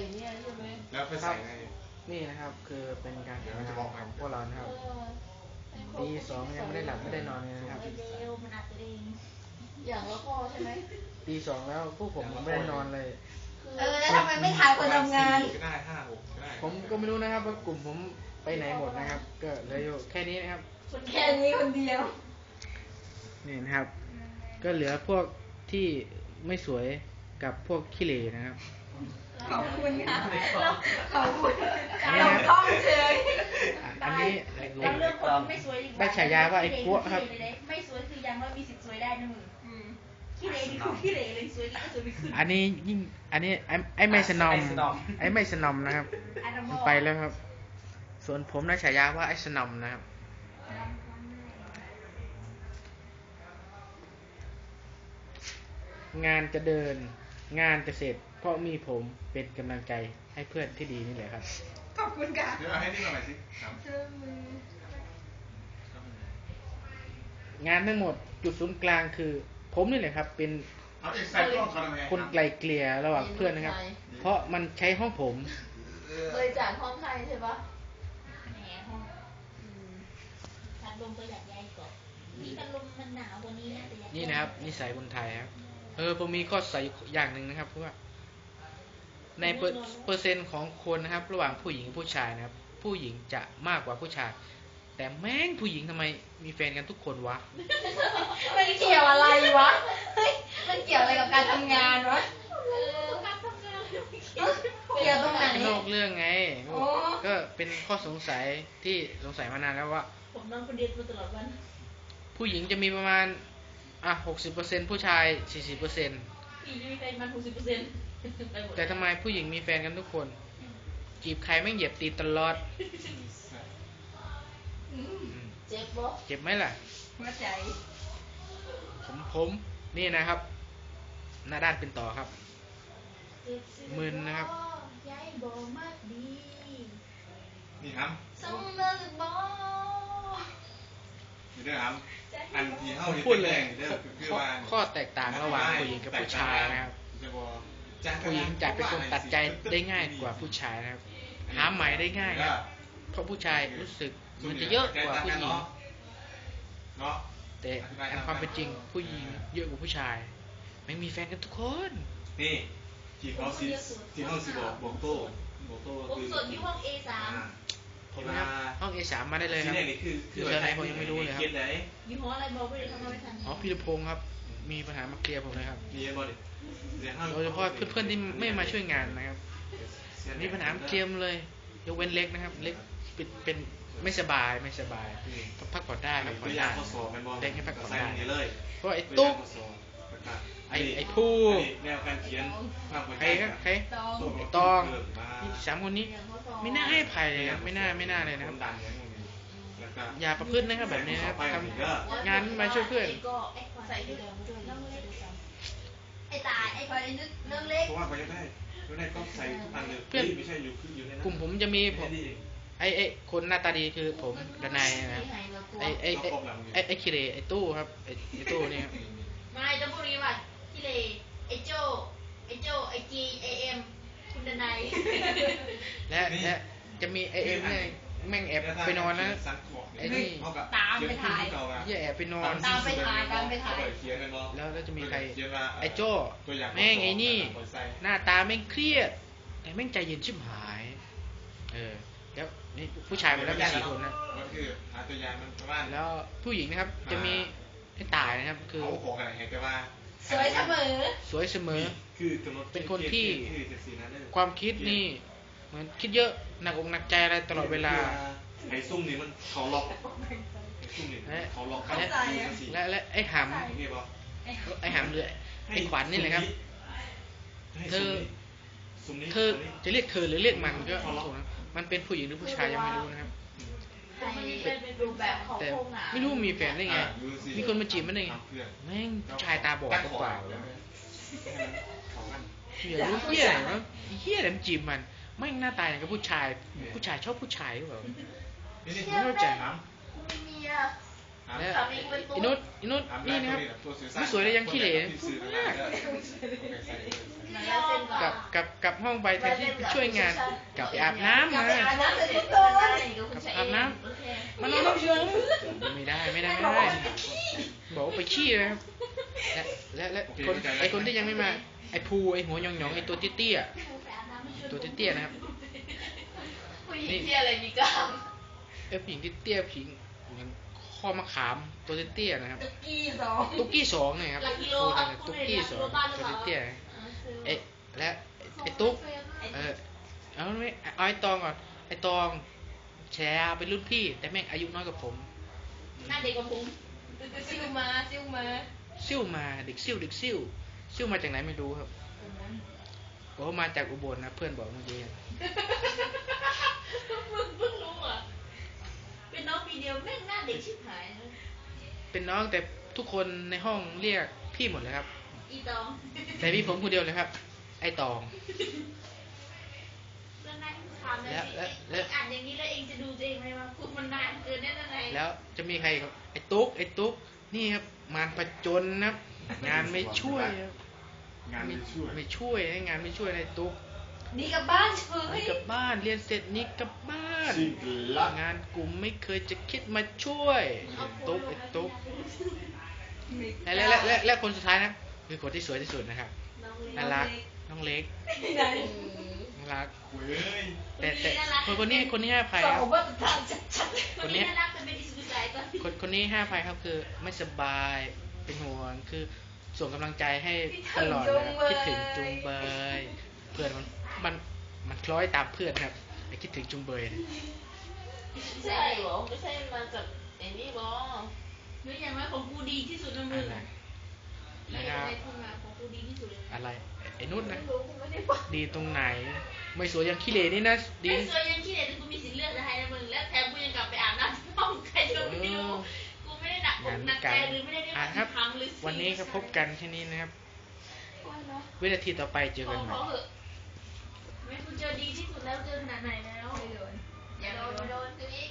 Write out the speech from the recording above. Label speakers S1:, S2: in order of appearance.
S1: อ้เนี่ยใช่ไหม
S2: แล้วไปใส่ใน
S3: นี่นะครับคือเป็นการ
S2: เดี๋ยว
S3: ทำ
S2: จะ
S3: งาน
S2: บอก
S3: ข
S2: ให้
S3: องพวกเรานะครับตีสองยังไม่ได้หลับไม่ได้นอนเลยนะครับ
S4: เร็วมันอัดตัวเอง
S1: อย่างละข้อใช่ไหม
S3: ตีสองแล้วพวกผมยังไม่ได้นอนเลย
S4: เออแล้วทำไมไม่ถ่ายคนทำงาน
S2: ก็ได้ห้าหกก็ได้
S3: ผมก็ไม่รู้นะครับว่ากลุ่มผมไปไหนหมดนะครับ ก็เหลืออยู่แค่นี้นะครับ
S4: แค่นี้คนเดียว
S3: นี่นะครับ ก็เหลือพวกที่ไม่สวยกับพวกขี้เหร่นะครับ
S4: ขอบคุณค่ะขอบคุณ
S3: อันนี้
S4: เรา
S3: นะ
S4: ท่องเฉย
S3: อะอันนี้ไอ้
S5: แล้วเรื่องคนไม่สวยดีกว่า
S3: ได้ฉายาว่าไอ้กัวครับ
S5: ไม่สวยคือยังว่ามีสิทธิ์สวยได้นะมึง
S4: อืม
S5: ขี้เหร่นี่คือขี้เหร่เลยสวยนี่ก็สวยไม่ขึ้น
S3: อันนี้ยิ่งอันนี้ไอ้ไอ้ไม่สนอม
S6: ไอ้สนอม
S3: ไอ้ไม่สนอมนะครับ
S5: อันนั้น
S3: มันไปแล้วครับ ส่วนผมได้ฉายาว่าไอ้สนอมนะครับงานจะเดิน งานจะเสร็จเพราะมีผมเป็นกำลังใจให้เพื่อนที่ดีนี่แหละครับ
S4: ขอบคุณค่ะ
S2: เดี๋ยวเอาให้นี่มาหน่อยสิครับ
S4: เชื่อมืองา
S3: นทั้งหมดจุดศูนย์กลางคือ ผมนี่แหละครับ เป็น
S2: เอาเอกใส่กล้องเขาทำไง
S3: คนไกลเกลี่ยระหว่างเพื่อนนะครับ เพราะมันใช้ห้องผม
S1: บริจาคห้องให้ใช่ปะ
S5: แหมห้องพัดลมก็อยากย้ายก่อนนี่พัดลมมันหนาวกว่านี้นะแต่อยาก
S3: นี่นะครับนิสัยคนไทยครับ เออผมมีข้อใส่อย่างหนึ่งนะครับเพราะว่า ในเปอร์เปอร์เซ็นต์ของคนนะครับ ระหว่างผู้หญิงกับผู้ชายนะครับ ผู้หญิงจะมากกว่าผู้ชาย แต่แม่งผู้หญิงทำไมมีแฟนกันทุกคนวะ
S4: มันเกี่ยวอะไรวะเฮ้ยมันเกี่ยวอะไรกับการทำงานวะ
S5: เออการทำงานไม่คิด
S4: เกี่ยวตรงไหน
S3: นอกเรื่องไง
S4: อ๋อ
S3: ก็เป็นข้อสงสัยที่สงสัยมานานแล้วว่า
S5: ผมนอนคนเดียวมาตลอดวัน
S3: ผู้หญิงจะมีประมาณ อะหกสิบเปอร์เซ็นผู้ชายสี่สิบเปอร์เซ็น
S5: พี่จะมีแฟนมันหกสิบเปอร์เซ็นต์ไปหมด
S3: แต่ทำไมผู้หญิงมีแฟนกันทุกคน จีบใครไม่งเหยียบตีนตลอด
S4: อืม
S3: อืม
S1: เจ็บปะ
S3: เจ็บไหมล่ะ
S4: หัวใจ
S3: ผมผมนี่นะครับ หน้าด้านเป็นต่อครับมึนนะครับ
S5: ย้ายบ่มากดี
S2: นี่ครับ
S5: สมมือบ่
S2: นี่ด้วยครับอันที่เข้า
S3: พูดเลย
S2: เด้อคือ
S3: ข้อ
S2: ว่า
S3: ข้อแตกต่างระหว่างผู้หญิงกับผู้ชายนะครับ
S2: จะบอก
S3: ผู้หญิงจะเป็นคนตัดใจได้ง่ายกว่าผู้ชายนะครับ หาใหม่ได้ง่ายครับเพราะผู้ชายรู้สึกมันจะเยอะกว่าผู้หญิง
S2: เนาะ
S3: แต่อันความเป็นจริงผู้หญิงเยอะกว่าผู้ชายไม่มีแฟนกันทุกคน
S2: นี่ที่เขาสิที่เขาสิบอกบอกโต้บอกโต้
S5: ผม
S2: คือ
S5: ส่วนอยู่ห้อง A3
S3: ผมนะครับห้อง A3 มาได้เลยครับ
S2: ที่แรกนี่คือ
S3: คืออะไรผมยังไม่รู้เลยครับ
S2: เขียนไหน
S5: อยู่หออะไรบอกไม่ได้ทำมาไม่ทัน
S3: อ๋อพีรพงศ์ครับ มีปัญหามาเคลียร์ผมเลยครับ
S2: มีบอดิ
S3: โดยเฉพาะเพื่อนๆที่ไม่มาช่วยงานนะครับมีปัญหามาเคลียร์หมดเลยยกเว้นเล็กนะครับ เล็กเป็นเป็นไม่สบายไม่สบายพักผ่อนได้พักผ่
S2: ตั
S3: อ
S2: วนอย่า
S3: ได้
S2: งข้อสอบมันบอ
S3: เล็กให้พักผ่อน
S2: ใส่
S3: ได้
S2: อันนี้เลย
S3: เพราะไอ้ตุ๊ก ไอ้ไอ้ผู้
S2: แนวการเขียนภาพหัว
S3: ใค
S2: ใจ
S3: รครับใคร
S4: ตอง
S2: ตุ๊ก
S3: ตอง
S2: เกิดมา
S3: นี่สามคนนี้ ไม่น่าให้อภัยเลยครับไม่น่าไม่น่าเลยนะครับ
S2: ดังอย่างนี้แล้วก็
S3: อย่าประพฤตินะครับแบบนี้นะครับ
S2: ไป
S3: ท
S2: อีกก็ำ
S3: งานมาช่วยเพื่อน
S5: ก็ไอ้ควาย
S1: ใส่
S5: ที่
S1: ที่
S5: เดิ
S1: เดิ
S5: ม
S1: ม
S5: ด้
S1: ด้
S5: ว
S1: วยย
S5: น้
S1: น้
S5: อ
S1: องง
S5: เล็
S1: เล็
S5: ก
S1: ก
S4: ไอ้ตายไอ้พลอยนึกเรื่องเล็ก
S2: เพราะว่าเขาจะได้เขาได้ก็ใส่ทุกอันเลย
S3: เพื่อน
S2: ไม่ใช่อยู่คืออยู่ในนั้น
S3: กลุ่มผมจะมีผมไอ้ไอ้คนหน้าตาดีคือผมดนายนะครับไอ้ไอ้ไอ้ไอ้ไอ้คิเรไอ้ตู้ครับไอ้ไอ้ตู้เนี่ยครับ
S5: ไม่จะพูดนี้ว่าที่เลไอ้โจไอ้โจไอ้จีไอเอ็มคุณดนัย
S3: และและจะมีไอเอ็มเนี่ยแม่งแอบไปนอนนะไอ้นี่
S4: ตามไปถ่าย
S3: เหี้ยแอบไปนอน
S4: ตามไปถ่ายตามไปถ่าย
S3: แล้วแล้วจะมีใคร
S2: เขียนว่า
S3: ไอ้โจ้
S2: ตัวอย่าง
S3: แม่งไอ้นี่
S2: ใส่
S3: หน้าตาแม่งเครียด แต่แม่งใจเย็นชิบหาย เออแล้วนี่ผู้ชายมาแล้วมีสี่คนนะ
S2: ก็คือหาตัวอย่างมันประมาณ
S3: แล้วผู้หญิงนะครับ จะมีไอ้ตายนะครับ คือ
S2: เอาของอะไรเห็นแต่ว่า
S4: สวยเสมอ
S3: สวยเสมอ
S2: คือกำหด
S3: เป็นคนที่
S2: คือจะสีนั้นเด้อ
S3: ความคิดนี่ เหมือนคิดเยอะหนักอกหนักใจอะไรตลอดเวลา
S2: ไอ้ซุ่มนี่มันเขาล็อกไอ้ซุ่มนี่เขาล็อก
S4: เข้าใจอะ
S3: และและไอ้ห
S2: โอเคป่ะำ
S3: ไอ้หำหรือไอ้ขวัญนี่แหละครับ เธอ
S2: ซุ่มนี้
S3: เธอจะเรียกเธอหรือเรียกมันก็ถูกนะมันเป็นผู้หญิงหรือผู้ชายยังไม่รู้นะครับ
S1: มันมี เป็นรูปแบบของ
S3: แต่
S1: โครงหนา
S3: ไม่รู้มีแฟนได้ไง
S2: อะดูสิ
S3: มีคนมาจีบมันได้ไง
S2: เพื่อน
S3: แม่งผู้ชายตาบอดหรือเปล่า
S2: ให้มันเขากัน
S3: เหี้ยรู้เหี้ยอะไรวะเหี้ยอะไรมันจีบมันแม่งหน้าตาอย่างกับผู้ชาย ผู้ชายชอบผู้ชายหรือเปล่า
S2: นี่นี่
S3: ไม่เข้าใจ
S2: ถาม
S1: มีเมีย
S2: ถาม
S3: และ
S1: สามีเป็นตุ๊
S3: อิ
S1: ด
S3: นุตอินุต
S2: ถาม
S3: นี่นะครับ
S2: ตัวสื่อสาร
S3: ไม่สวยเลยยังขี้เหร่
S2: ที่สื่อกันมาเด้อโอเคใส่เลย
S1: มันแล้วเส้นก่อน
S3: กับกลับกลับห้องไปแทนที่ไปช่วยงานกลับไปอาบน้ำ
S4: กลั
S3: มา
S4: บไปอาบน้ำเสร็จปุ๊บโดน
S3: อาบน้ำมันนอนน้ำผมไม่ได้ไม่ได้ไม่ได้บอกว่าไปขี้นะครับและและและคนไอคนที่ยังไม่มาไอภูไอหัวหยองหยองๆไอตัวเตี้ยๆตัวเตี้ยๆนะครับ
S1: ผู้หญิงที่อะไรมีกล้าม
S3: ไอผู้หญิงที่เตี้ยผู้หญิงเหมือน ข้อมะขามตัวเตี้ยๆนะครับ
S4: ตุ๊กกี้สอง
S3: ตุ๊กกี้สองเนี่ยครับ
S5: หลักกิโล
S3: พูด
S5: เอา
S3: เลย
S5: พู
S3: ตุ๊
S5: ด
S3: ก
S5: เลย
S3: กี้
S5: หลัก
S3: สอ
S5: กิ
S3: ง
S5: โลบ้านหรือ
S3: ตัว
S5: เปล่า
S3: เตี้ยๆไอและไอตุ๊กเออเอาไม่เอาไอตองก่อนไอตองแชร์เป็นรุ่นพี่ แต่แม่งอายุน้อยกว่าผม
S5: หน้าเด็กกว่าผม
S4: ซิวมาซิวมา
S3: ซิ่วมาเด็กซิ่วเด็กซิ่วซิ่วมาจากไหนไม่รู้ครับบอกว่ามาจากอุบลนะเพื่อนบอกเมื่อกี้
S5: มึงเพิ่งรู้เหรอะ เป็นน้องปีเดียวแม่งหน้าเด็กชิบหายเลย
S3: เป็นน้องแต่ทุกคนในห้องเรียกพี่หมดเลยครับ
S5: อีตอง
S3: แต่มีผมคนเดียวเลยครับ ไอตอง
S5: แล้วนายถามเลย
S3: แล้วแล้วแล้
S5: แล้ววอ่านอย่างนี้แล้วเองจะดูตัวเองไหมว่าคุณมันนานเกินแน่นอนไง
S3: แล้วจะมีใครอีกครับไอตุ๊กไอตุ๊กนี่ครับมารผจญนะครับงานไม่ช่วยครับ
S2: งานไม่ช่วย
S3: ไม่ช่วยให้งานไม่ช่วยไอตุ๊ก
S4: หนี่กลับบ้านเฉ
S3: หนี
S4: ย
S3: กลับบ้านเรียนเสร็จหนี่กลับบ้าน
S2: จริงละ
S3: งานกลุ่มไม่เคยจะคิดมาช่วยไอ้ตุ๊กไอตุ๊กและและและและและคนสุดท้ายนะคือคนที่สวยที่สุดนะครับ
S5: น้องเล็ก
S3: น่ารักน้องเล็ก
S4: ไหน
S3: น่ารัก
S2: เว้ย
S3: แต่แต่คนคนนี้คนนี้ให้อภัย
S4: ส
S3: ค
S4: อ
S3: รั
S4: ง
S3: บ
S4: มาตรฐานชัด
S5: คนนี้น่ารักแต่เป็นอิสุสัยตอน
S3: คนคนนี้ให้อภัยครับคือไม่สบายเป็นห่วงคือส่งกำลังใจให้ตลอดนะครับคิดถึงจุงเบยเพื่อนมันมันมันคล้อยตามเพื่อนครับ ไอ้คิดถึงจุงเบยเนี่ย
S1: ใช่เหรอไม่ใช่มาจากไอ้นี่บอ
S5: หรืออย่างไรของกูดีที่สุดนะมึ
S3: อะ
S5: ง
S3: ไร
S5: เรีย
S3: นะ
S5: ก
S3: ครั
S5: อะ
S3: บ
S5: ไรคุณมาของกูดีที่สุดเลย
S3: อะไรไอ้นุ่น
S1: ไม่
S3: นะ
S1: รู้กูไม่ได้ฟัง
S3: ดีตรงไหน ไม่สวยอย่างขี้เหร่นี่นะดี
S5: ไม่สวยยังขี้เหร่แต่กูมีสิทธิ์เลือกจะให้นะมึงแล้วแถมกูยังกลับไปอาบน้ำที่ห้องใครจะไม่รู้กูไม่ได้หนักอก
S3: งาน
S5: หนัก
S3: กั
S5: ใจ
S3: น
S5: หรือไม่ได้ได้
S3: อะ
S5: มา
S3: ครับ
S5: ครั้งหรือ
S3: วันนี้ก็พบกันแค่นี้นะครับวินาทีต่อไปเจอ
S5: ขอ
S3: กันใหม่
S5: ขอ เหอะไม่กูเจอดีที่สุดแล้วเจอขนาดไหนแล้ว
S4: ไม่โดน
S1: อย่าโดนโดนทีนี้